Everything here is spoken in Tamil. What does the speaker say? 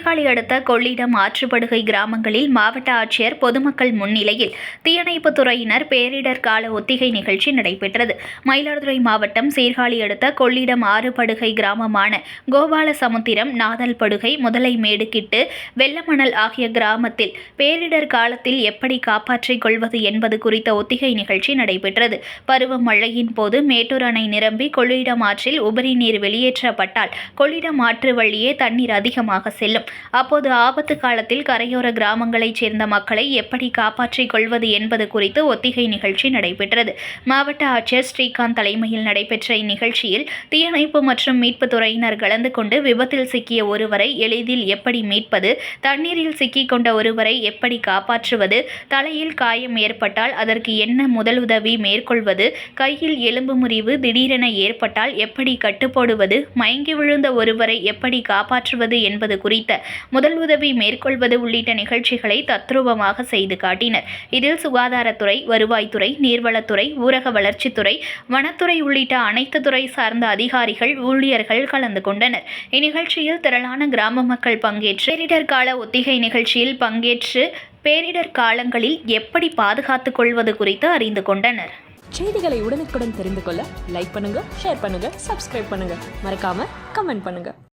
சீர்காழி அடுத்த கொள்ளிடம் ஆற்றுப்படுகை கிராமங்களில் மாவட்ட ஆட்சியர் பொதுமக்கள் முன்னிலையில் தீயணைப்புத் துறையினர் பேரிடர் கால ஒத்திகை நிகழ்ச்சி நடைபெற்றது. மயிலாடுதுறை மாவட்டம் சீர்காழி அடுத்த கொள்ளிடம் ஆறுபடுகை கிராமமான கோபாலசமுத்திரம் நாதல்படுகை முதலை மேடுக்கிட்டு வெள்ளமணல் ஆகிய கிராமத்தில் பேரிடர் காலத்தில் எப்படி காப்பாற்றிக் கொள்வது என்பது குறித்த ஒத்திகை நிகழ்ச்சி நடைபெற்றது. பருவமழையின் போது மேட்டூர் அணை நிரம்பி கொள்ளிடம் ஆற்றில் உபரி நீர் வெளியேற்றப்பட்டால் கொள்ளிடம் ஆற்று வழியே தண்ணீர் அதிகமாக செல்லும். அப்போது ஆபத்து காலத்தில் கரையோர கிராமங்களைச் சேர்ந்த மக்களை எப்படி காப்பாற்றிக் கொள்வது என்பது குறித்து ஒத்திகை நிகழ்ச்சி நடைபெற்றது. மாவட்ட ஆட்சியர் ஸ்ரீகாந்த் தலைமையில் நடைபெற்ற இந்நிகழ்ச்சியில் தீயணைப்பு மற்றும் மீட்புத் துறையினர் கலந்து கொண்டு விபத்தில் சிக்கிய ஒருவரை எளிதில் எப்படி மீட்பது தண்ணீரில் சிக்கிக் கொண்ட ஒருவரை எப்படி காப்பாற்றுவது தலையில் காயம் ஏற்பட்டால் அதற்கு என்ன முதலுதவி மேற்கொள்வது கையில் எலும்பு முறிவு திடீரென ஏற்பட்டால் எப்படி கட்டுப்போடுவது மயங்கி விழுந்த ஒருவரை எப்படி காப்பாற்றுவது என்பது குறித்த முதல் உதவி மேற்கொள்வது உள்ளிட்ட நிகழ்ச்சிகளை தத்ரூபமாக செய்து காட்டினர். இதில் சுகாதாரத்துறை வருவாய்த்துறை நீர்வளத்துறை ஊரக வளர்ச்சித்துறை வனத்துறை உள்ளிட்ட அனைத்து துறை சார்ந்த அதிகாரிகள் ஊழியர்கள் கலந்து கொண்டனர். இந்நிகழ்ச்சியில் திரளான கிராம மக்கள் பங்கேற்று பேரிடர் கால ஒத்திகை நிகழ்ச்சியில் பங்கேற்று பேரிடர் காலங்களில் எப்படி பாதுகாத்துக் கொள்வது குறித்து அறிந்து கொண்டனர். செய்திகளை உடனுக்குடன் தெரிந்து கொள்ள லைக் பண்ணுங்க ஷேர் பண்ணுங்க சப்ஸ்கிரைப் பண்ணுங்க. மறக்காம கமெண்ட் பண்ணுங்க.